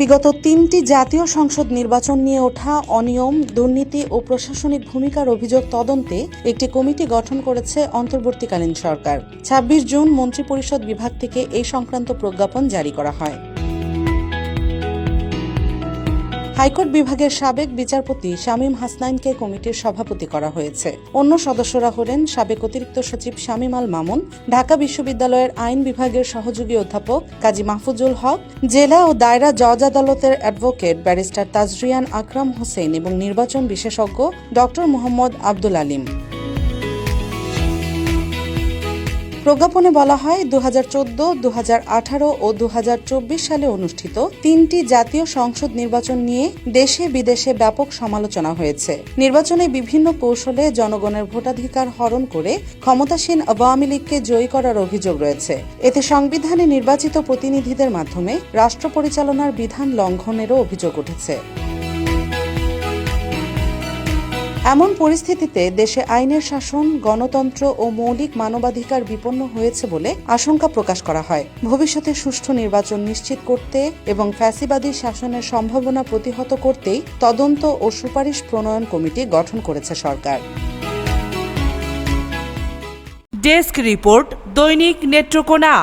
বিগত তিনটি জাতীয় সংসদ নির্বাচন নিয়ে ওঠা অনিয়ম, দুর্নীতি ও প্রশাসনিক ভূমিকার অভিযোগ তদন্তে একটি কমিটি গঠন করেছে অন্তর্বর্তীকালীন সরকার। ২৬ জুন মন্ত্রিপরিষদ বিভাগ থেকে এই সংক্রান্ত প্রজ্ঞাপন জারি করা হয়। হাইকোর্ট বিভাগের সাবেক বিচারপতি শামীম হাসনাইনকে কমিটির সভাপতি করা হয়েছে। অন্য সদস্যরা হলেন সাবেক অতিরিক্ত সচিব শামীম আল মামুন, ঢাকা বিশ্ববিদ্যালয়ের আইন বিভাগের সহযোগী অধ্যাপক কাজী মাহফুজুল হক, জেলা ও দায়রা জজ আদালতের অ্যাডভোকেট ব্যারিস্টার তাজরিয়ান আকরাম হোসেন এবং নির্বাচন বিশেষজ্ঞ ডক্টর মোহাম্মদ আব্দুল আলিম। প্রজ্ঞাপনে বলা হয় দু হাজার চোদ্দ দু হাজার আঠারো ও দু হাজার চব্বিশ সালে অনুষ্ঠিত তিনটি জাতীয় সংসদ নির্বাচন নিয়ে দেশে বিদেশে ব্যাপক সমালোচনা হয়েছে। নির্বাচনে বিভিন্ন কৌশলে জনগণের ভোটাধিকার হরণ করে ক্ষমতাসীন আওয়ামী লীগকে জয়ী করার অভিযোগ রয়েছে। এতে সংবিধানে নির্বাচিত প্রতিনিধিদের মাধ্যমে রাষ্ট্র পরিচালনার বিধান লঙ্ঘনেরও অভিযোগ উঠেছে। এমন পরিস্থিতিতে দেশে আইনের শাসন, গণতন্ত্র ও মৌলিক মানবাধিকার বিপন্ন হয়েছে বলে আশঙ্কা প্রকাশ করা হয়। ভবিষ্যতে সুষ্ঠু নির্বাচন নিশ্চিত করতে এবং ফ্যাসিবাদী শাসনের সম্ভাবনা প্রতিহত করতেই তদন্ত ও সুপারিশ প্রণয়ন কমিটি গঠন করেছে সরকার। ডেস্ক রিপোর্ট দৈনিক নেত্রকোনা।